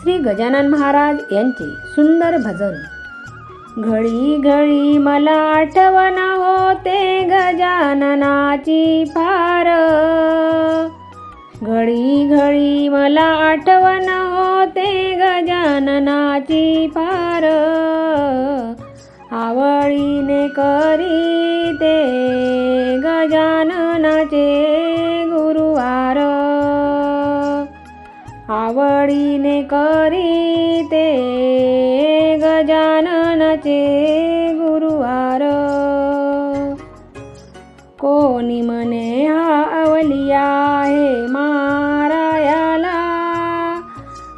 श्री गजानन महाराज यांचे सुंदर भजन. घडी घडी मला आठवण होते गजाननाची फार घडी घडी मला आठवण होते गजाननाची आवडीने करीते गजाननाचे गुरुवार. कोणी म्हणे हा अवलिया आहे मारायाला.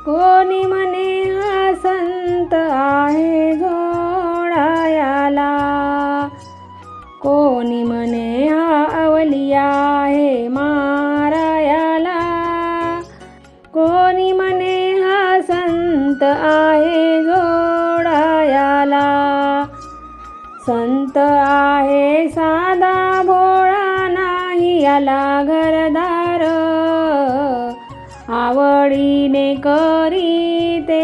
कोणी म्हणे हा संत आहे जोडायाला. कोणी म्हणे हा अवलिया आहे मा संत आहे जोडायाला. संत आहे साधा भोळा नाही याला घरदार. आवडीने करी ते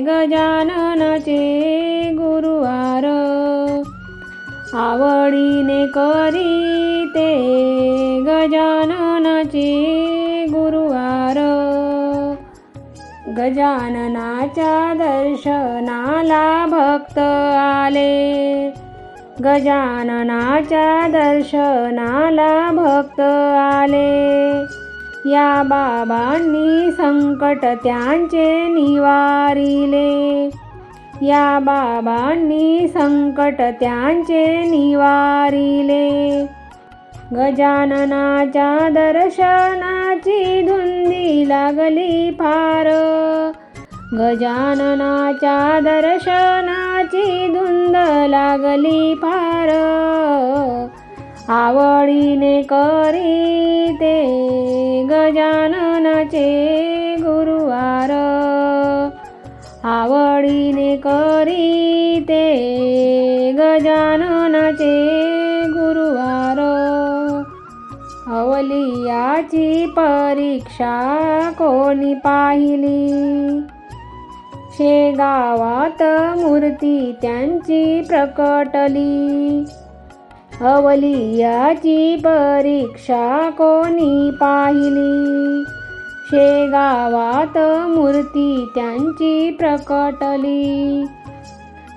गजाननाचे गुरुवार. आवडीने करी ते गजाननाचे गजाननाच्या दर्शनाला भक्त आले. गजाननाच्या दर्शनाला भक्त आले. या बाबांनी संकट त्यांचे निवारिले. या बाबांनी संकट त्यांचे निवारिले. गजाननाच्या दर्शनाची धुंदी लागली फार. गजाननाच्या दर्शनाची धुंद लागली फार. आवडीने करी ते गजाननाचे गुरुवार. आवडीने करी अवलियाची परीक्षा कोणी पाहिली? शेगावात मूर्ती त्यांची प्रकटली. अवलियाची परीक्षा कोणी पाहिली? शेगावात मूर्ती त्यांची प्रकटली.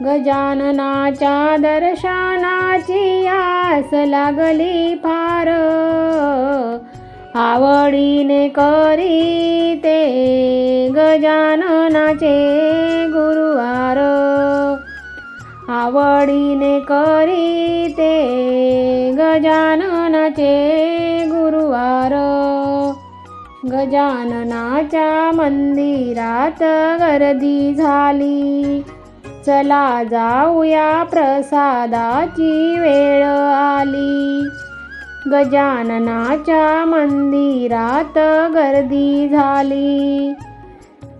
गजाननाच्या दर्शनाची आस लागली फार. आवडीने करीते गजाननाचे गुरुवार. आवडीने करीते गजाननाचे गुरुवार. गजाननाच्या मंदिरात गर्दी झाली. चला जाऊया प्रसादाची वेळ आली. गजाननाच्या मंदिरात गर्दी झाली.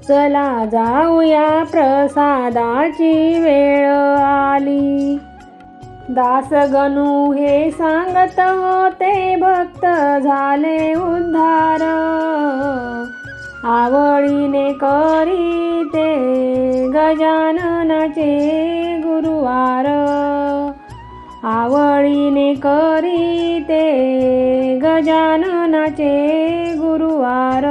चला जाऊया प्रसादाची वेळ आली. दासगणू हे सांगत होते भक्त झाले उद्धार. आवडीने करीते गजाननाचे गुरुवार. आवडीने करीते गजाननाचे गुरुवार.